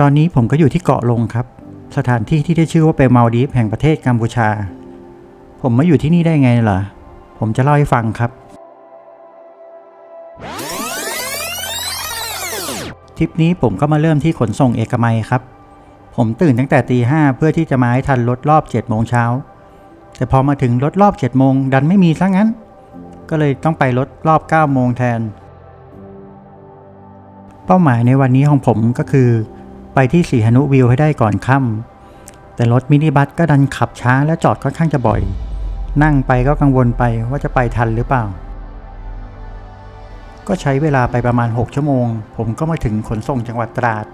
ตอนนี้ผมก็อยู่ที่เกาะลงครับ สถานที่ที่ได้ชื่อว่าเป็นมาลดีฟแห่งประเทศกัมพูชา ผมมาอยู่ที่นี่ได้ไงล่ะ ผมจะเล่าให้ฟังครับทริปนี้ผมก็มาเริ่มที่ขนส่งเอกมัยครับ ผมตื่นตั้งแต่ตีห้าเพื่อที่จะมาให้ทันรถรอบ7จ็ดโมงเช้า แต่พอมาถึงรถรอบ7จ็ดโมงดันไม่มีซะงั้น ก็เลยต้องไปรถรอบ9ก้าโมงแทน เป้าหมายในวันนี้ของผมก็คือ ไปที่สีหนุวิวให้ได้ก่อนค่ำแต่รถมินิบัสก็ดันขับช้าและจอดค่อนข้างจะบ่อย นั่งไปก็กังวลไปว่าจะไปทันหรือเปล่า ก็ใช้เวลาไปประมาณ 6 ชั่วโมง ผมก็มาถึงขนส่งจังหวัดตราด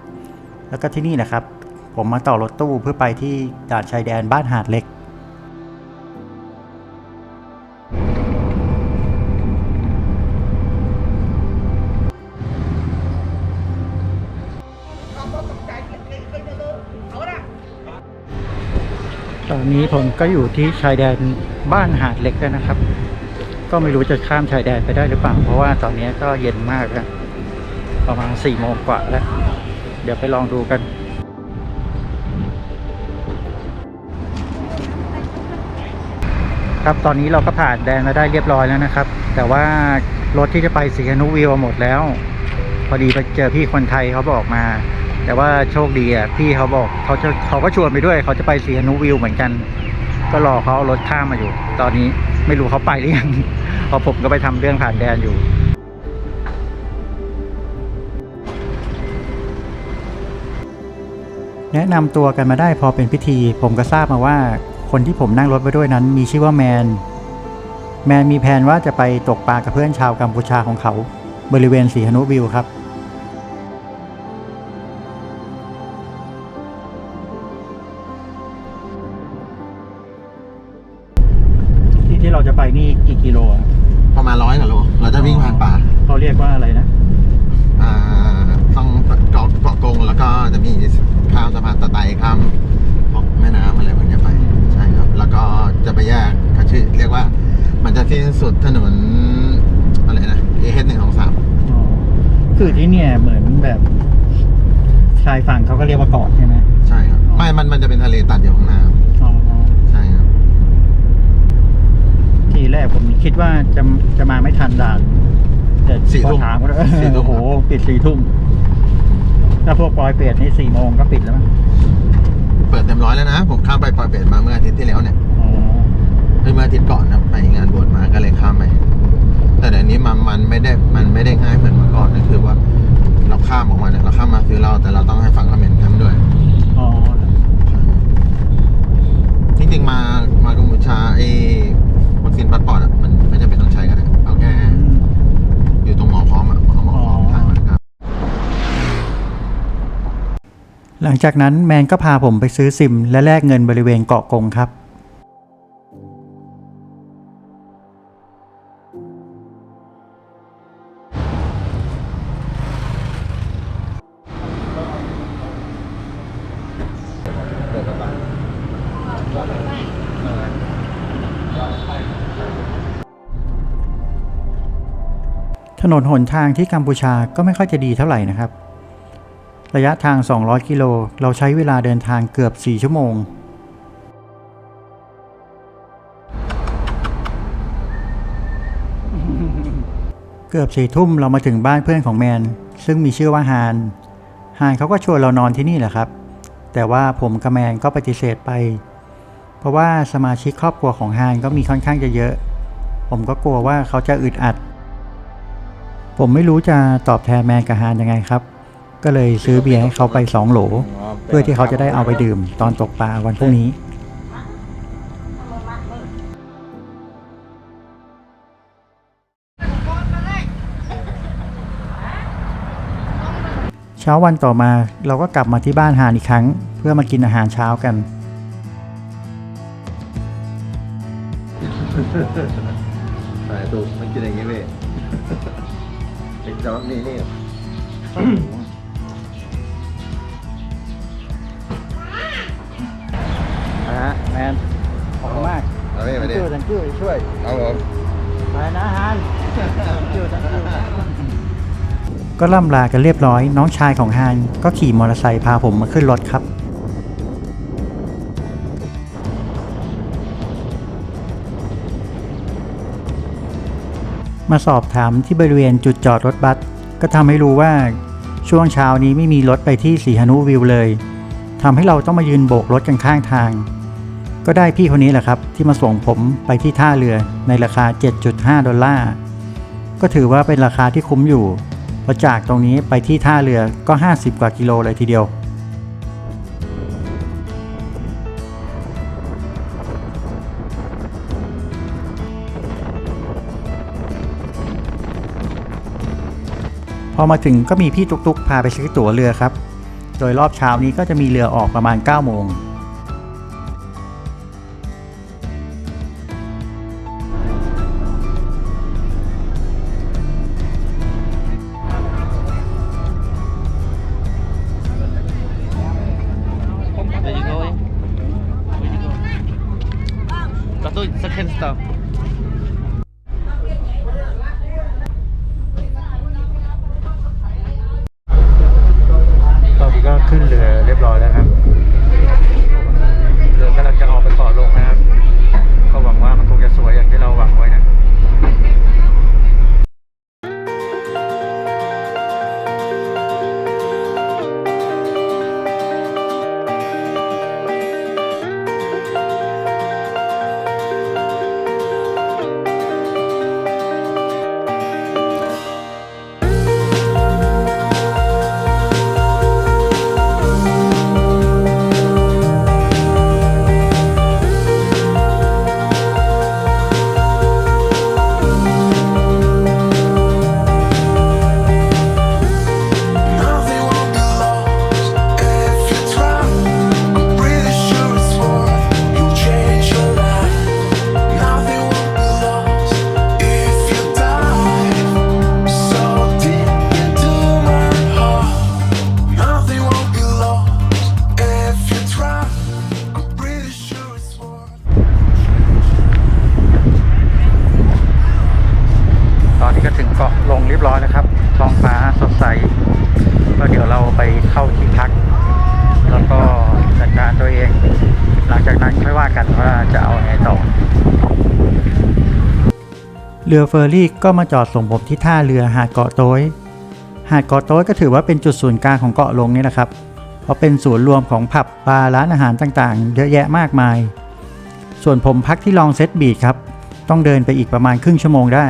แล้วก็ที่นี่นะครับ ผมมาต่อรถตู้เพื่อไปที่ด่านชายแดนบ้านหาดเล็ก ตอนนี้ผมก็อยู่ที่ชายแดนบ้านหาดเล็กแล้วนะครับ ก็ไม่รู้จะข้ามชายแดนไปได้หรือเปล่า เพราะว่าตอนนี้ก็เย็นมากแล้วประมาณสี่โมงกว่าแล้ว เดี๋ยวไปลองดูกัน ครับตอนนี้เราก็ผ่านแดนมาได้เรียบร้อยแล้วนะครับ แต่ว่ารถที่จะไปสีนุวิวหมดแล้ว พอดีไปเจอพี่คนไทยเขาบอกมา แต่ว่าโชคดีอะพี่เขาบอกเขาจะเขาก็ชวนไปด้วย เขาจะไปสีนุวิวเหมือนกัน ก็รอเขาเอารถข้ามมาอยู่ ตอนนี้ไม่รู้เขาไปหรือยังพราะผมก็ไปทำเรื่องผ่านแดนอยู่แนะนำตัวกันมาได้พอเป็นพิธี ผมก็ทราบมาว่า คนที่ผมนั่งรถไปด้วยนั้นมีชื่อว่าแมน แมนมีแผนว่าจะไปตกปลากับเพื่อนชาวกัมพูชาของเขา บริเวณสีหนุวิวครับ มันจะที่สุดถนนอะไรนะเอเฮดหนึ่งของสามอ๋อคือที่เนี่ยเหมือนแบบชายฝั่งเขาก็เรียกว่าเกาะใช่ไหมใช่ครับไม่มันมันจะเป็นทะเลตัดอยู่ข้างหน้าอ๋อใช่ครับ ทีแรกผมคิดว่าจะจะมาไม่ทันด่านแต่สี่พอทุ่มถามก็เลยสี่ทุ่ม โอ้โหปิดสี่ทุ่มถ้าพวกปลอยเปรตนี่สี่โมงก็ปิดแล้วมั้งเปิดเต็มร้อยแล้วนะ ผมข้ามไปปอยเปรตมาเมื่ออาทิตย์ที่แล้วเนี่ยอ๋อ เอ้ยเมื่ออาทิตย์ มันมันไม่ได้มันไม่ได้ง่ายเหมือนเมื่อก่อนก็คือว่า เราข้ามออกมาเนี่ยเราข้ามมาคือเราแต่เราต้องให้ฟังคอมเมนต์ทำด้วยอ๋อจริงๆมามากัมพูชาไอ้วัคซีนพาสปอร์ตอะมันไม่จำเป็นต้องใช้ก็ได้เอาแค่อยู่ตรงหมอพร้อมอะหมอหมอพร้อมถ่ายมาครับหลังจากนั้นแมนก็พาผมไปซื้อซิมและแลกเงินบริเวณเกาะกงครับ ถนนหนทางที่กัมพูชาก็ไม่ค่อยจะดีเท่าไหร่นะครับ ระยะทาง 200 กิโล เราใช้เวลาเดินทางเกือบ 4 ชั่วโมง เกือบสี่ทุ่มเรามาถึงบ้านเพื่อนของแมน ซึ่งมีชื่อว่าฮาน ฮานเขาก็ชวนเรานอนที่นี่แหละครับ แต่ว่าผมกับแมนก็ปฏิเสธไป เพราะว่าสมาชิกครอบครัวของฮานก็มีค่อนข้างจะเยอะ ผมก็กลัวว่าเขาจะอึดอัด ผมไม่รู้จะตอบแทนแมนกับฮานยังไงครับ ก็เลยซื้อเบียร์ให้เขาไปสองโหล เพื่อที่เขาจะได้เอาไปดื่มตอนตกปลาวันพรุ่งนี้ เช้าวันต่อมาเราก็กลับมาที่บ้านฮานอีกครั้ง เพื่อมากินอาหารเช้ากัน สายตูมันกินอย่างนี้เว้ย ไอ้จอนี่นี่นะฮะแมนขอบคุณมากเอาไปมาดิช่วยกันช่วยช่วยเอาผมไปนะฮานช่วยกันช่วยก็ล่ำลากันเรียบร้อย น้องชายของฮานก็ขี่มอเตอร์ไซค์พาผมมาขึ้นรถครับ มาสอบถามที่บริเวณจุดจอดรถบัสก็ทำให้รู้ว่าช่วงเช้านี้ไม่มีรถไปที่สีหนุวิวเลยทำให้เราต้องมายืนโบกรถกันข้างทาง ก็ได้พี่คนนี้แหละครับ ที่มาส่งผมไปที่ท่าเรือในราคา 7.5 ดอลลาร์ก็ถือว่าเป็นราคาที่คุ้มอยู่เพราะจากตรงนี้ไปที่ท่าเรือก็ 50 กว่ากิโลเลยทีเดียว อมาถึงก็มีพี่ตุกๆ พาไปซื้อตั๋วเรือครับ โดยรอบเช้านี้ก็จะมีเรือออกประมาณ 9 โมง Where you going? Where you go. Got to second stop. รือเฟอร์รี่ก็มาจอดส่งผมที่ท่าเรือหาดเกาะโต้ยหาดเกาะโต้ยก็ถือว่าเป็นจุดศูนย์กลางของเกาะลงนี่แหละครับ เพราะเป็นศูนย์รวมของผับบาร์ร้านอาหารต่างๆ เยอะแยะมากมาย ส่วนผมพักที่ลองเซตบีดครับ ต้องเดินไปอีกประมาณครึ่งชั่วโมงได้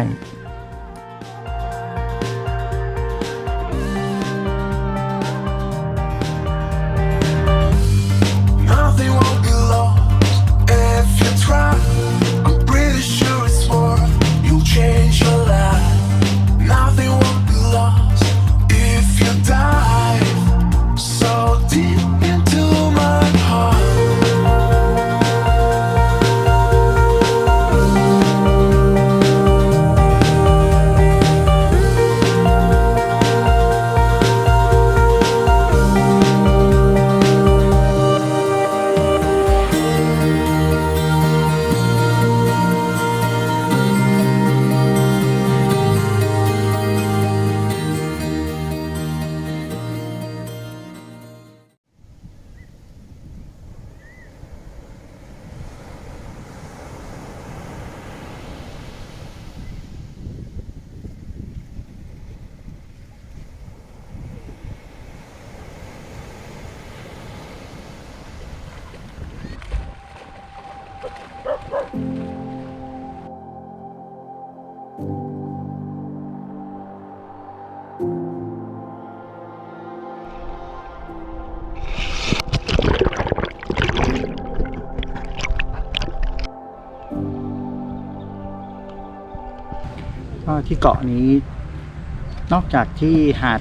ก็ที่เกาะนี้ นอกจากที่หาด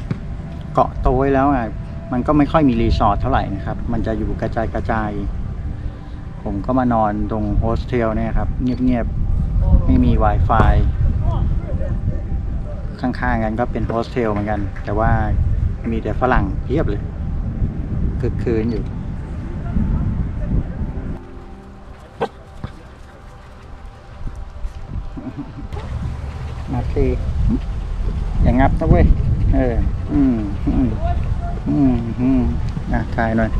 เกาะโต้ยแล้วอะมันก็ไม่ค่อยมีรีสอร์ทเท่าไหร่นะครับ มันจะอยู่กระจายกระจาย ผมก็มานอนตรงโฮสเทลเนี่ยครับ เงียบๆ ไม่มี Wi-Fi ข้างๆกันก็เป็นโฮสเทลเหมือนกัน แต่ว่ามีแต่ฝรั่งเพียบเลยคึกคืนอยู่ มาตีอย่า งับนะเว้ย เออ อืม อืม อืมอืมอะถ่ายหน่อย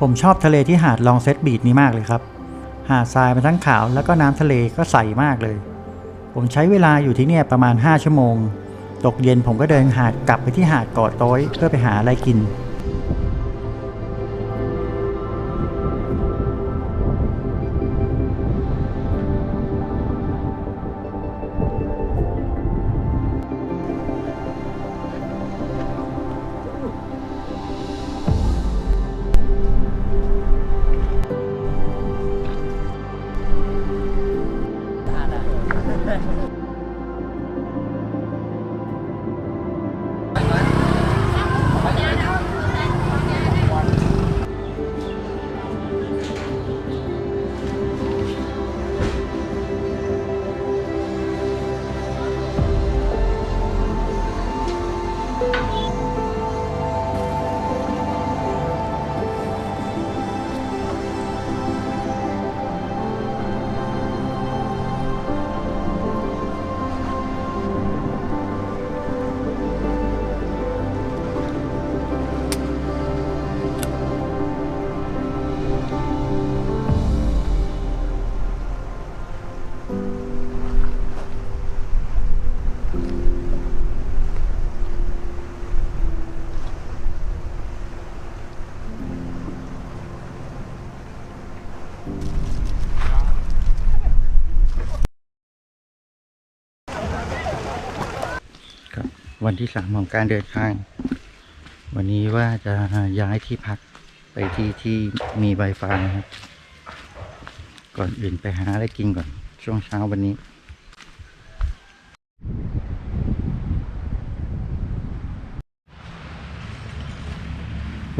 ผมชอบทะเลที่หาดลองเซตบีดนี้มากเลยครับ หาดทรายมันทั้งขาวแล้วก็น้ำทะเลก็ใสมากเลย ผมใช้เวลาอยู่ที่เนี่ยประมาณ 5 ชั่วโมง ตกเย็นผมก็เดินหาดกลับไปที่หาดเกาะโต้ยเพื่อไปหาอะไรกิน วันที่สามของการเดินทาง วันนี้ว่าจะย้ายที่พักไปที่ที่มี Wi-Fi นะครับ ก่อนอื่นไปหาอะไรกินก่อนช่วงเช้าวันนี้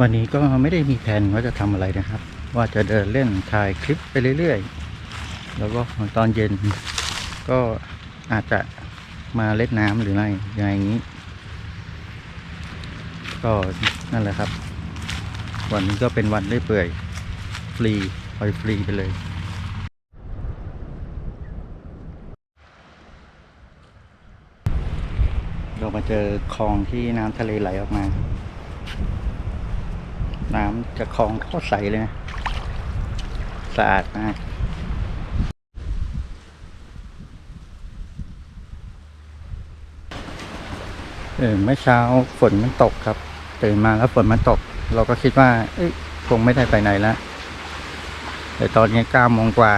วันนี้ก็ไม่ได้มีแผนว่าจะทำอะไรนะครับ ว่าจะเดินเล่นถ่ายคลิปไปเรื่อยๆ แล้วก็ตอนเย็นก็อาจจะ มาเล่นน้ำหรืออะไรอย่างนี้ ก็นั่นแหละครับ วันนี้ก็เป็นวันได้เปื่อยฟรีปล่อยฟรีไปเลยเรามาเจอคลองที่น้ำทะเลไหลออกมา น้ำจากคลองโคตรใสเลยนะ สะอาดมาก เออเมื่อเช้าฝนมันตกครับตื่นมาแล้วฝนมันตก เราก็คิดว่าเอ้ยคงไม่ได้ไปไหนแล้วแต่ตอนนี้เก้าโมงกว่า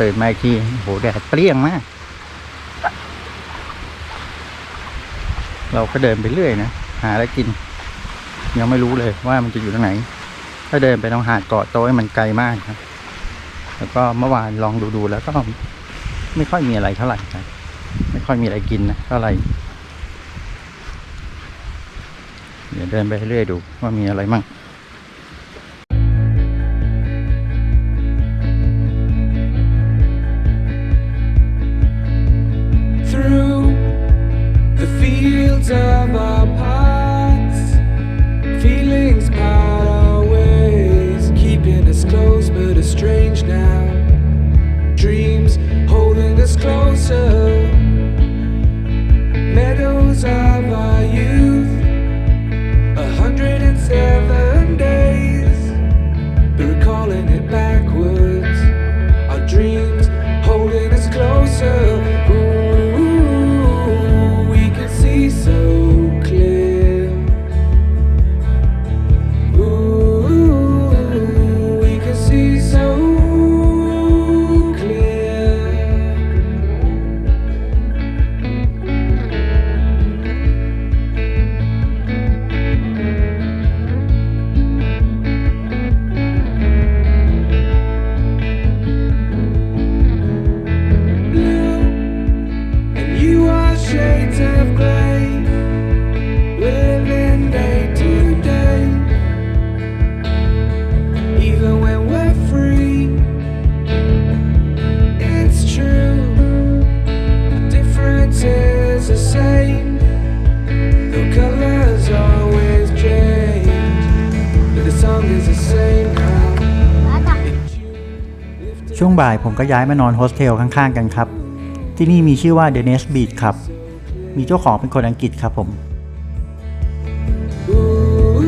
ตื่นมาอีกทีโหแดดเปรี้ยงมาก เราก็เดินไปเรื่อยนะ หาอะไรกิน ยังไม่รู้เลยว่ามันจะอยู่ตรงไหน ถ้าเดินไปตรงหาดเกาะโต้ยมันไกลมากครับ แล้วก็เมื่อวานลองดูๆแล้วก็ไม่ค่อยมีอะไรเท่าไหร่ครับไม่ค่อยมีอะไรกินนะเท่าไหร่ เดี๋ยวเดินไปเรื่อยดูว่ามีอะไรมั่ง ช่วงบ่ายผมก็ย้ายมานอนโฮสเทลข้างๆกันครับ ที่นี่มีชื่อว่า The Nest Beach ครับ มีเจ้าของเป็นคนอังกฤษครับผม Ooh,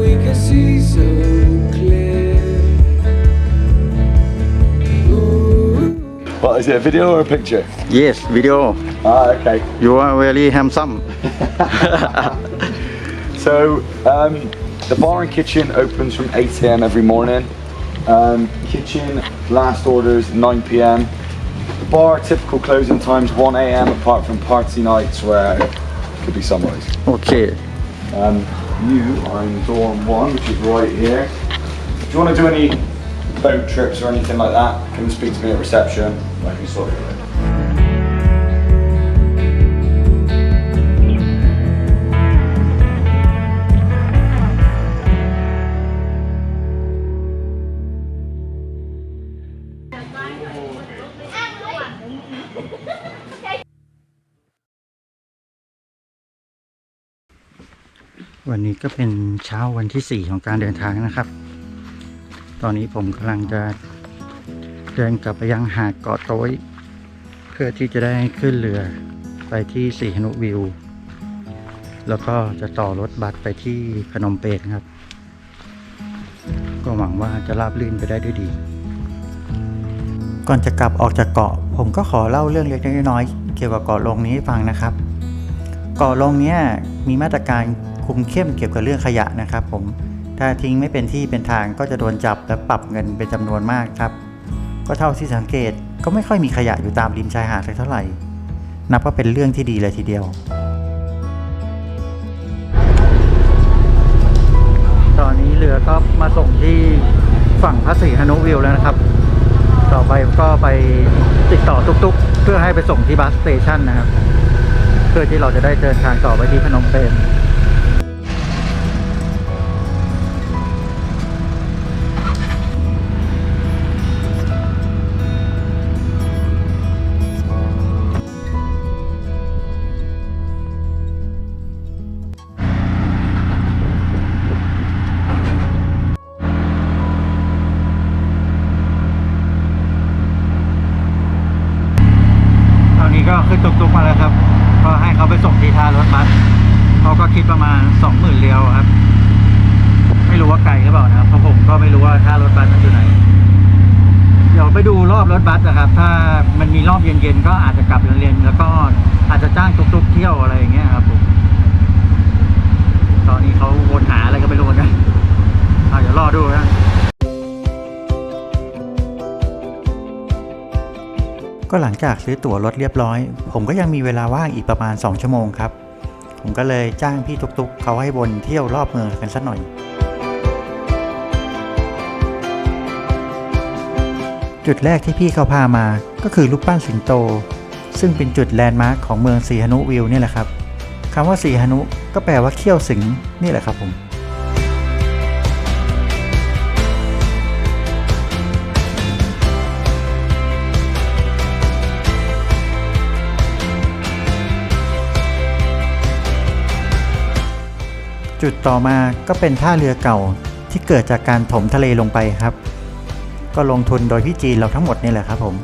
we can see so clear. Ooh. What is it, a video or a picture? Yes video Ah, okay. you are very handsome So, um, the bar and kitchen opens from 8 a.m. every morning. Um, kitchen, last orders, 9 p.m. Bar, typical closing times, 1 a.m. apart from party nights where it could be sunrise. Okay. Um, you are in dorm one, which is right here. Do you want to do any boat trips or anything like that? Come speak to me at reception. I can sort it วันนี้ก็เป็นเช้าวันที่ 4 ของการเดินทางนะครับ ตอนนี้ผมกำลังจะเดินกลับไปยังหาดเกาะโต้ยเพื่อที่จะได้ขึ้นเรือไปที่สีหนุวิว แล้วก็จะต่อรถบัสไปที่พนมเปญครับ ก็หวังว่าจะราบลื่นไปได้ด้วยดี ก่อนจะกลับออกจากเกาะ ผมก็ขอเล่าเรื่องเล็กๆน้อยๆเกี่ยวกับเกาะลงนี้ให้ฟังนะครับ เกาะลงนี้มีมาตรการคุมเข้มเกี่ยวกับเรื่องขยะนะครับ ผมถ้าทิ้งไม่เป็นที่เป็นทางก็จะโดนจับและปรับเงินเป็นจำนวนมากครับ ก็เท่าที่สังเกตก็ไม่ค่อยมีขยะอยู่ตามริมชายหาดสักเท่าไหร่ นับว่าเป็นเรื่องที่ดีเลยทีเดียว ตอนนี้เรือก็มาส่งที่ฝั่งพระศรีหนุวิวแล้วนะครับ ต่อไปก็ไปติดต่อตุกๆ เพื่อให้ไปส่งที่บัสสเตชันนะครับ เพื่อที่เราจะได้เดินทางต่อไปที่พนมเปญ ก็หลังจากซื้อตั๋วรถเรียบร้อย ผมก็ยังมีเวลาว่างอีกประมาณ 2 ชั่วโมงครับ ผมก็เลยจ้างพี่ตุกๆเขาให้วนเที่ยวรอบเมืองกันสักหน่อย จุดแรกที่พี่เขาพามาก็คือรูปปั้นสิงโต ซึ่งเป็นจุดแลนด์มาร์คของเมืองสีหนุวิวนี่แหละครับคำว่าสีหนุก็แปลว่าเขี้ยวสิงนี่แหละครับผม จุดต่อมาก็เป็นท่าเรือเก่าที่เกิดจากการถมทะเลลงไปครับ ก็ลงทุนโดยพี่จีนเราทั้งหมดนี่แหละครับผม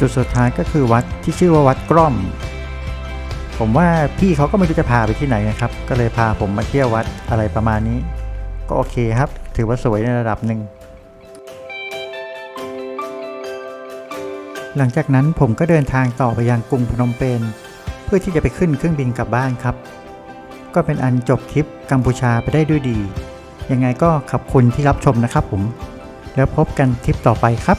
จุดสุดท้ายก็คือวัดที่ชื่อว่าวัดกล้อม ผมว่าพี่เขาก็ไม่รู้จะพาไปที่ไหนนะครับ ก็เลยพาผมมาเที่ยววัดอะไรประมาณนี้ ก็โอเคครับ ถือว่าสวยในระดับหนึ่ง หลังจากนั้นผมก็เดินทางต่อไปยังกรุงพนมเปญเพื่อที่จะไปขึ้นเครื่องบินกลับบ้านครับ ก็เป็นอันจบทริปกัมพูชาไปได้ด้วยดี ยังไงก็ขอบคุณที่รับชมนะครับผม แล้วพบกันทริปต่อไปครับ